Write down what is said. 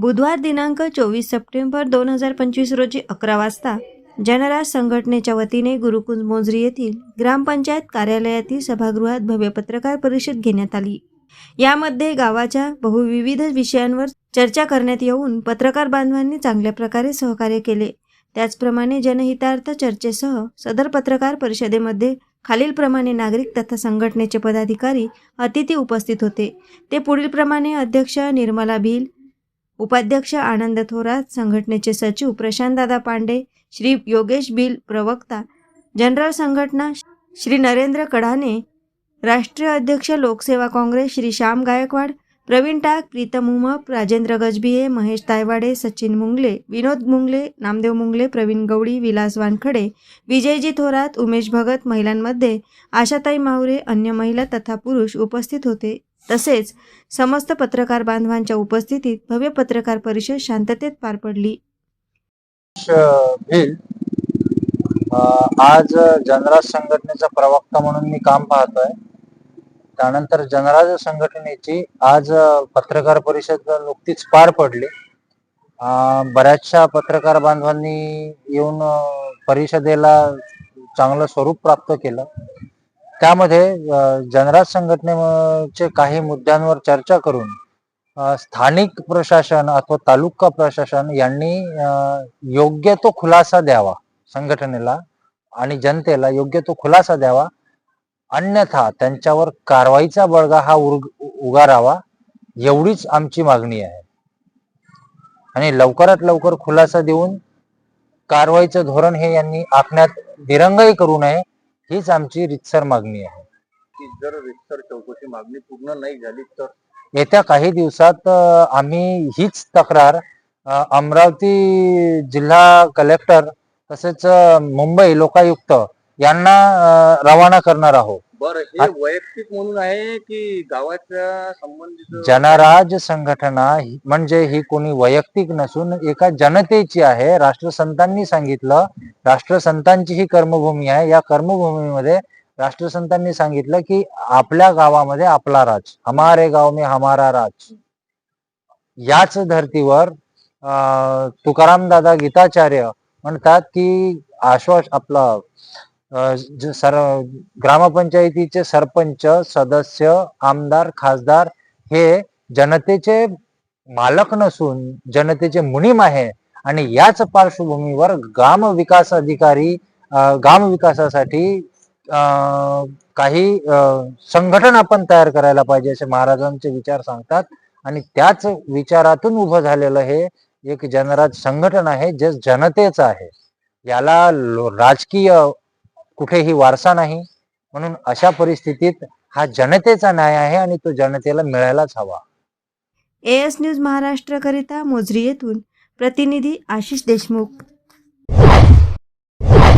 बुधवार दिनांक चोवीस सप्टेंबर दोन हजार पंचवीस रोजी अकरा वाजता जनराज संघटनेच्या वतीने गुरुकुंज मोजरी येथील ग्रामपंचायत कार्यालयातील सभागृहात भव्य पत्रकार परिषद घेण्यात आली. यामध्ये गावाच्या बहुविविध विषयांवर चर्चा करण्यात येऊन पत्रकार बांधवांनी चांगल्या प्रकारे सहकार्य केले. त्याचप्रमाणे जनहितार्थ चर्चेसह सदर पत्रकार परिषदेमध्ये खालीलप्रमाणे नागरिक तथा संघटनेचे पदाधिकारी अतिथी उपस्थित होते. ते पुढीलप्रमाणे अध्यक्ष निर्मला भिल उपाध्यक्ष आनंद थोरात संघटनेचे सचिव प्रशांतदादा पांडे श्री योगेश बिल प्रवक्ता जनरल संघटना श्री नरेंद्र कढाने राष्ट्रीय अध्यक्ष लोकसेवा काँग्रेस श्री श्याम गायकवाड प्रवीण टाक प्रीतम उमप राजेंद्र गजबिये महेश तायवाडे सचिन मुंगले विनोद मुंगले नामदेव मुंगले प्रवीण गवडी विलास वानखडे विजयजी थोरात उमेश भगत महिलांमध्ये आशाताई माहुरे अन्य महिला तथा पुरुष उपस्थित होते. तसेच समस्त पत्रकार बांधवांच्या उपस्थितीत भव्य पत्रकार परिषद शांततेत पार पडली. आज जनराज संघटनेचा प्रवक्ता म्हणून मी काम पाहतोय. त्यानंतर जनराज संघटनेची आज पत्रकार परिषद नुकतीच पार पडली. बऱ्याचशा पत्रकार बांधवांनी येऊन परिषदेला चांगलं स्वरूप प्राप्त केलं. त्यामध्ये जनराज संघटनेचे काही मुद्द्यांवर चर्चा करून स्थानिक प्रशासन अथवा तालुका प्रशासन यांनी योग्य तो खुलासा द्यावा संघटनेला आणि जनतेला योग्य तो खुलासा द्यावा. अन्यथा त्यांच्यावर कारवाईचा बळगा हा उगारावा एवढीच आमची मागणी आहे. आणि लवकरात लवकर खुलासा देऊन कारवाईचं धोरण हे यांनी आखण्यात दिरंगाई करू नये. हीच आमची रितसर मागणी आहे. की जर रितसर चौकशी मागणी पूर्ण नाही झाली तर? येत्या काही दिवसात आम्ही हीच तक्रार अमरावती जिल्हा कलेक्टर तसेच मुंबई लोकायुक्त यांना रवाना करणार आहोत. बर हे वैयक्तिक म्हणून आहे की गावाच्या संबंधित? जनराज संघटना ही- म्हणजे ही कोणी वैयक्तिक नसून एका जनतेची आहे. राष्ट्रसंतांनी सांगितलं. राष्ट्रसंतांची ही कर्मभूमी आहे. या कर्मभूमीमध्ये राष्ट्रसंतांनी सांगितलं की आपल्या गावामध्ये आपला राज. हमारे गाव में हमारा राज. याच धर्तीवर अं, तुकाराम दादा गीताचार्य म्हणतात की आश्वास आपला सर ग्रामपंचायतीचे सरपंच सदस्य आमदार खासदार हे जनतेचे मालक नसून जनतेचे मुनीम आहे आणि याच पार्श्वभूमीवर ग्राम विकास अधिकारी ग्राम विकासासाठी अं, काही संघटन आपण तयार करायला पाहिजे असे महाराजांचे विचार सांगतात आणि त्याच विचारातून उभं झालेलं हे एक जनराज संघटन आहे जे जनतेचं आहे. याला लो- राजकीय कुठेही वारसा नाही. म्हणून अशा परिस्थितीत हा जनतेचा न्याय आहे आणि तो जनतेला मिळायलाच हवा. एएस एस न्यूज महाराष्ट्रकरिता मोजरी येथून. प्रतिनिधी आशिष देशमुख.